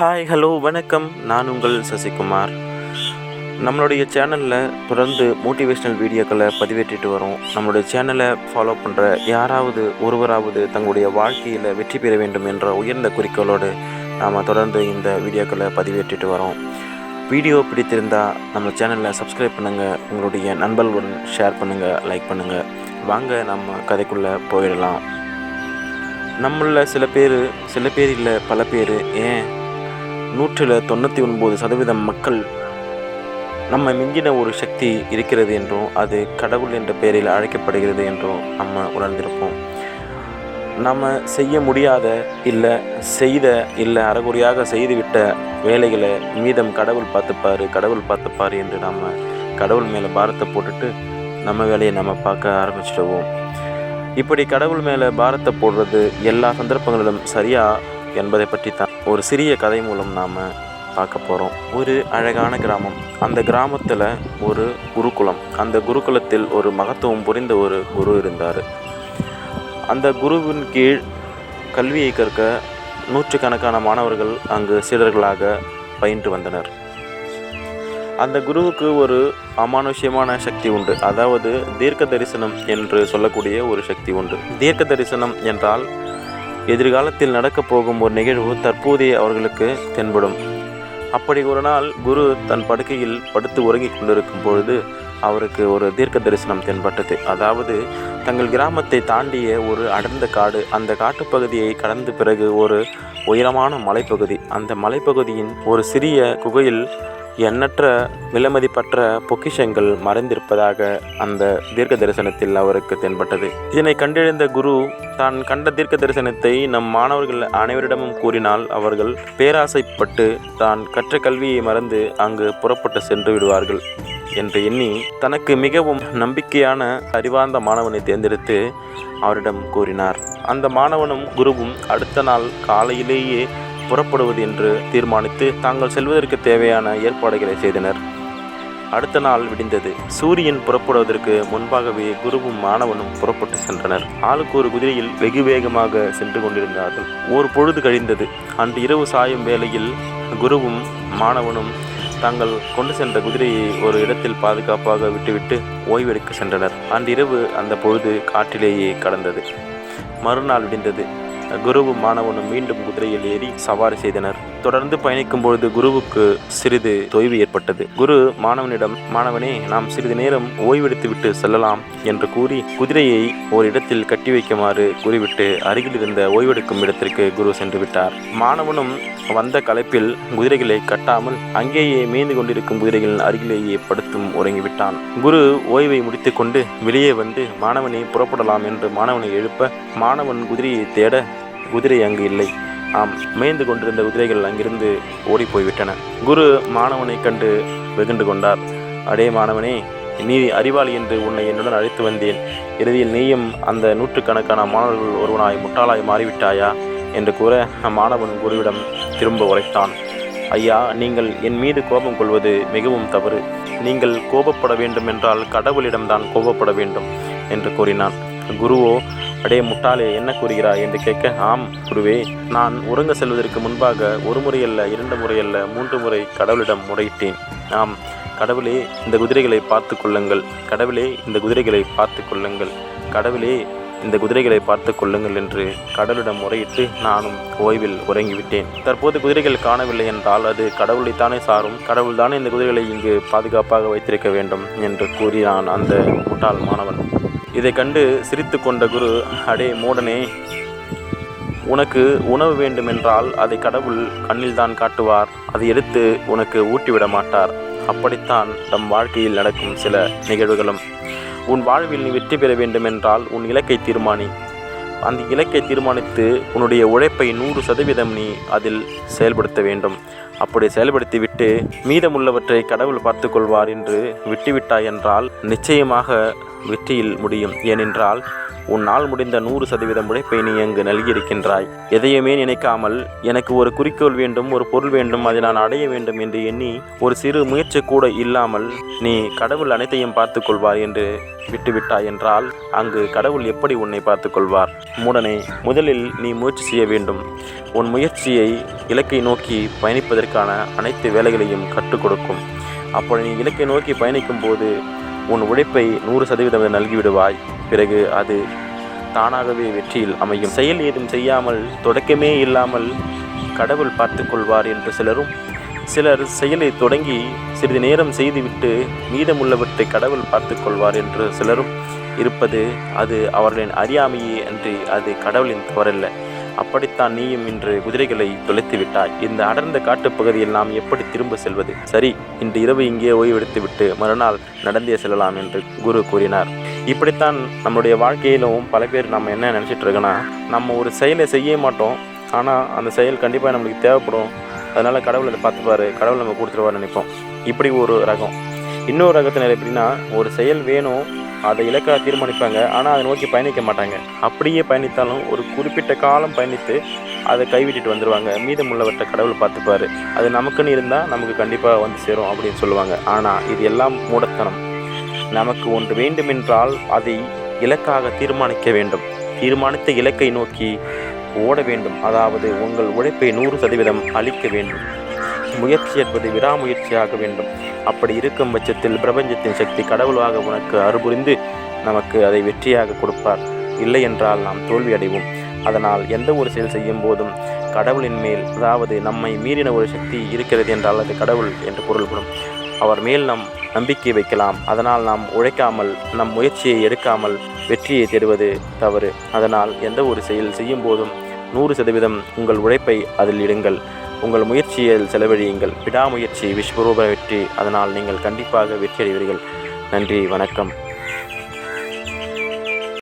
Hi hello வணக்கம். நான் உங்கள் சசிகுமார். நம்மளுடைய சேனலில் தொடர்ந்து மோட்டிவேஷ்னல் வீடியோக்களை பதிவேற்றிட்டு வரோம். நம்மளுடைய சேனலை ஃபாலோ பண்ணுற யாராவது ஒருவராவது தங்களுடைய வாழ்க்கையில் வெற்றி பெற வேண்டும் என்ற உயர்ந்த குறிக்கோளோடு நாம் தொடர்ந்து இந்த வீடியோக்களை பதிவேற்றிட்டு வரோம். வீடியோ பிடித்திருந்தால் நம்ம சேனலை சப்ஸ்கிரைப் பண்ணுங்கள் உங்களுடைய நண்பர்களுடன் ஷேர் பண்ணுங்கள் லைக் பண்ணுங்கள் வாங்க நம்ம கதைக்குள்ளே போயிடலாம். நம்மள சில பேர் சில பேர் இல்லை பல பேர் ஏன் நூற்றில் தொண்ணூற்றி ஒன்பது சதவீதம் மக்கள் நம்ம மிஞ்சின ஒரு சக்தி இருக்கிறது என்றும் அது கடவுள் என்ற பெயரில் அழைக்கப்படுகிறது என்றும் நம்ம உணர்ந்திருப்போம். நம்ம செய்ய முடியாத இல்லை செய்த இல்லை அறகுறையாக செய்துவிட்ட வேலைகளை மீதம் கடவுள் பார்த்துப்பார் கடவுள் பார்த்துப்பார் என்று நம்ம கடவுள் மேலே பாரத்தை போட்டுட்டு நம்ம வேலையை நம்ம பார்க்க ஆரம்பிச்சிடுவோம். இப்படி கடவுள் மேலே பாரத்தை போடுறது எல்லா சந்தர்ப்பங்களிலும் சரியாக என்பதை பற்றி தான் ஒரு சிறிய கதை மூலம் நாம் பார்க்க போகிறோம் ஒரு அழகான கிராமம். அந்த கிராமத்தில் ஒரு குருகுலம். அந்த குருகுலத்தில் ஒரு மகத்துவம் புரிந்த ஒரு குரு இருந்தார். அந்த குருவின் கீழ் கல்வியை கற்க நூற்றுக்கணக்கான மாணவர்கள் அங்கு சீடர்களாக பயின்று வந்தனர். அந்த குருவுக்கு ஒரு அமானுஷ்யமான சக்தி உண்டு. அதாவது தீர்க்க தரிசனம் என்று சொல்லக்கூடிய ஒரு சக்தி உண்டு. தீர்க்க தரிசனம் என்றால் எதிர்காலத்தில் நடக்கப் போகும் ஒரு நிகழ்வு தற்போதைய அவர்களுக்கு தென்படும். அப்படி ஒரு நாள் குரு தன் படுக்கையில் படுத்து உறங்கிக் கொண்டிருக்கும் பொழுது அவருக்கு ஒரு தீர்க்க தரிசனம் தென்பட்டது. அதாவது தங்கள் கிராமத்தை தாண்டிய ஒரு அடர்ந்த காடு அந்த காட்டுப்பகுதியை கடந்த பிறகு ஒரு உயரமான மலைப்பகுதி அந்த மலைப்பகுதியின் ஒரு சிறிய குகையில் எண்ணற்ற விலைமதிப்பற்ற பொக்கிஷங்கள் மறைந்திருப்பதாக அந்த தீர்க்க தரிசனத்தில் அவருக்கு தென்பட்டது. இதனை கண்டறிந்த குரு தான் கண்ட தீர்க்க தரிசனத்தை நம் மாணவர்கள் அனைவரிடமும் கூறினால் அவர்கள் பேராசைப்பட்டு தான் கற்ற கல்வியை மறந்து அங்கு புறப்பட்டு சென்று விடுவார்கள் என்று எண்ணி தனக்கு மிகவும் நம்பிக்கையான அறிவார்ந்த மாணவனை தேர்ந்தெடுத்து அவரிடம் கூறினார். அந்த மாணவனும் குருவும் அடுத்த நாள் காலையிலேயே புறப்படுவது என்று தீர்மானித்து தாங்கள் செல்வதற்கு தேவையான ஏற்பாடுகளை செய்தனர். அடுத்த நாள் விடிந்தது. சூரியன் புறப்படுவதற்கு முன்பாகவே குருவும் மாணவனும் புறப்பட்டு சென்றனர். ஆளுக்கு ஒரு குதிரையில் வெகு வேகமாக சென்று கொண்டிருந்தார்கள். ஒரு பொழுது கழிந்தது. அன்று இரவு சாயும் வேளையில் குருவும் மாணவனும் தாங்கள் கொண்டு சென்ற குதிரையை ஒரு இடத்தில் பாதுகாப்பாக விட்டுவிட்டு ஓய்வெடுக்க சென்றனர். அன்றிரவு அந்த பொழுது காற்றிலேயே கடந்தது. மறுநாள் விடிந்தது. குருவும் மாணவனும் மீண்டும் குதிரையில் ஏறி சவாரி செய்தனர். தொடர்ந்து பயணிக்கும் பொழுது குருவுக்கு சிறிது தொய்வு ஏற்பட்டது. குரு மாணவனிடம் மாணவனே நாம் சிறிது நேரம் ஓய்வெடுத்துவிட்டு செல்லலாம் என்று கூறி குதிரையை ஒரு இடத்தில் கட்டி வைக்குமாறு கூறிவிட்டு அருகில் இருந்த ஓய்வெடுக்கும் இடத்திற்கு குரு சென்று விட்டார். மாணவனும் வந்த கலைப்பில் குதிரைகளை கட்டாமல் அங்கேயே மேய்ந்து கொண்டிருக்கும் குதிரைகளின் அருகிலேயே படுத்தும் உறங்கிவிட்டான். குரு ஓய்வை முடித்துக்கொண்டு வெளியே வந்து மாணவனை புறப்படலாம் என்று மாணவனை எழுப்ப மாணவன் குதிரையை தேட குதிரை அங்கு இல்லை. ஆம் மேய்ந்து கொண்டிருந்த குதிரைகள் அங்கிருந்து ஓடிப் போய்விட்டன குரு மாணவனை கண்டு வெகுண்டு கொண்டார். அடே மாணவனே நீ அறிவாளி என்று உன்னை என்னுடன் அழைத்து வந்தேன். இறுதியில் நீயும் அந்த நூற்றுக்கணக்கான மாணவர்கள் ஒருவனாய் முட்டாளாய் மாறிவிட்டாயா? என்று கூற அம்மாணவன் குருவிடம் திரும்ப உரைத்தான். ஐயா நீங்கள் என் மீது கோபம் கொள்வது மிகவும் தவறு. நீங்கள் கோபப்பட வேண்டும் என்றால் கடவுளிடம்தான் கோபப்பட வேண்டும் என்று கூறினான். குருவோ அடே முட்டாளே என்ன கூறுகிறாய் என்று கேட்க ஆம் குருவே நான் உறங்க செல்வதற்கு முன்பாக ஒரு முறையல்ல இரண்டு முறையல்ல மூன்று முறை கடவுளிடம் முறையிட்டேன். ஆம் கடவுளே இந்த குதிரைகளை பார்த்து கொள்ளுங்கள். கடவுளே இந்த குதிரைகளை பார்த்து கொள்ளுங்கள். கடவுளே இந்த குதிரைகளை பார்த்து கொள்ளுங்கள் என்று கடவுளிடம் முறையிட்டு நானும் ஓய்வில் உறங்கிவிட்டேன். தற்போது குதிரைகள் காணவில்லை என்றால் அது கடவுளைத்தானே சாரும் கடவுள் தானே இந்த குதிரைகளை இங்கு பாதுகாப்பாக வைத்திருக்க வேண்டும் என்று கூறினான் அந்த முட்டாள் மாணவன். இதை கண்டு சிரித்து கொண்ட குரு அடே மூடனே உனக்கு உணவு வேண்டுமென்றால் அதை கடவுள் கண்ணில் தான் காட்டுவார். அதை எடுத்து உனக்கு ஊட்டிவிட மாட்டார். அப்படித்தான் நம் வாழ்க்கையில் நடக்கும் சில நிகழ்வுகளும். உன் வாழ்வில் நீ வெற்றி பெற வேண்டுமென்றால் உன் இலக்கை தீர்மானி. அந்த இலக்கை தீர்மானித்து உன்னுடைய உழைப்பை நூறு சதவீதம் நீ அதில் செயல்படுத்த வேண்டும். அப்படி செயல்படுத்திவிட்டு மீதமுள்ளவற்றை கடவுள் பார்த்து கொள்வார் என்று விட்டுவிட்டாய் என்றால் நிச்சயமாக வெற்றியில் முடியும். ஏனென்றால் உன்னால் முடிந்த நூறு சதவீதம் உழைப்பை நீ அங்கு நல்கியிருக்கின்றாய். எதையுமே நினைக்காமல் எனக்கு ஒரு குறிக்கோள் வேண்டும் ஒரு பொருள் வேண்டும் அதை நான் அடைய வேண்டும் என்று எண்ணி ஒரு சிறு முயற்சி கூட இல்லாமல் நீ கடவுள் அனைத்தையும் பார்த்து கொள்வார் என்று விட்டுவிட்டாய் என்றால் அங்கு கடவுள் எப்படி உன்னை பார்த்து கொள்வார் மூடனே முதலில் நீ முயற்சி செய்ய வேண்டும். உன் முயற்சியை இலக்கை நோக்கி பயணிப்பதற்கான அனைத்து வேலைகளையும் கற்றுக் கொடுக்கும். அப்போ நீ இலக்கை நோக்கி பயணிக்கும் போது உன் உழைப்பை நூறு சதவீதம் நல்கிவிடுவாய். பிறகு அது தானாகவே வெற்றியில் அமையும். செயல் ஏதும் செய்யாமல் தொடக்கமே இல்லாமல் கடவுள் பார்த்து கொள்வார் என்று சிலரும் சிலர் செயலை தொடங்கி சிறிது நேரம் செய்துவிட்டு மீதமுள்ளவற்றை கடவுள் பார்த்து கொள்வார் என்று சிலரும் இருப்பது அது அவர்களின் அறியாமையே அன்றி அது கடவுளின் தவறல்ல. அப்படித்தான் நீயும் இன்று குதிரைகளை தொலைத்து விட்டாய். இந்த அடர்ந்த காட்டுப்பகுதியில் நாம் எப்படி திரும்ப செல்வது? சரி இன்று இரவு இங்கே ஓய்வெடுத்துவிட்டு மறுநாள் நடந்தே செல்லலாம் என்று குரு கூறினார். இப்படித்தான் நம்முடைய வாழ்க்கையிலும் பல பேர் நம்ம என்ன நினச்சிட்டு இருக்கோன்னா நம்ம ஒரு செயலை செய்ய மாட்டோம். ஆனால் அந்த செயல் கண்டிப்பாக நம்மளுக்கு தேவைப்படும். அதனால் கடவுள் அதை பார்த்துப்பாரு. கடவுள் நம்ம கொடுத்துருவார் நினைப்போம். இப்படி ஒரு ரகம். இன்னொரு ரகத்தினர் எப்படின்னா ஒரு செயல் வேணும் அதை இலக்காக தீர்மானிப்பாங்க. ஆனால் அதை நோக்கி பயணிக்க மாட்டாங்க. அப்படியே பயணித்தாலும் ஒரு குறிப்பிட்ட காலம் பயணித்து அதை கைவிட்டுட்டு வந்துடுவாங்க மீதமுள்ளவற்றை கடவுள் பார்த்துப்பாரு. அது நமக்குன்னு இருந்தால் நமக்கு கண்டிப்பாக வந்து சேரும் அப்படின்னு சொல்லுவாங்க. ஆனால் இது எல்லாம் மூடத்தனம். நமக்கு ஒன்று வேண்டுமென்றால் அதை இலக்காக தீர்மானிக்க வேண்டும். தீர்மானித்த இலக்கை நோக்கி ஓட வேண்டும். அதாவது உங்கள் உழைப்பை நூறு சதவீதம் அளிக்க வேண்டும். முயற்சி என்பது விடாமுயற்சியாக வேண்டும் அப்படி இருக்கும் பட்சத்தில் பிரபஞ்சத்தின் சக்தி கடவுளாக உனக்கு அறுபுரிந்து நமக்கு அதை வெற்றியாக கொடுப்பார். இல்லை என்றால் நாம் தோல்வி அடைவோம். அதனால் எந்த ஒரு செயல் செய்யும் போதும் கடவுளின் மேல் அதாவது நம்மை மீறின ஒரு சக்தி இருக்கிறது என்றால் அது கடவுள் என்று பொருள்படும். அவர் மேல் நம் நம்பிக்கை வைக்கலாம். அதனால் நாம் உழைக்காமல் நம் முயற்சியை எடுக்காமல் வெற்றியை தேடுவது தவறு. அதனால் எந்த ஒரு செயல் செய்யும் போதும் நூறு சதவீதம் உங்கள் உழைப்பை அதில் இடுங்கள். உங்கள் முயற்சியில் செலவழியுங்கள். விடாமுயற்சி விஸ்வரூப வெற்றி. அதனால் நீங்கள் கண்டிப்பாக வெற்றி அடைவீர்கள். நன்றி வணக்கம்.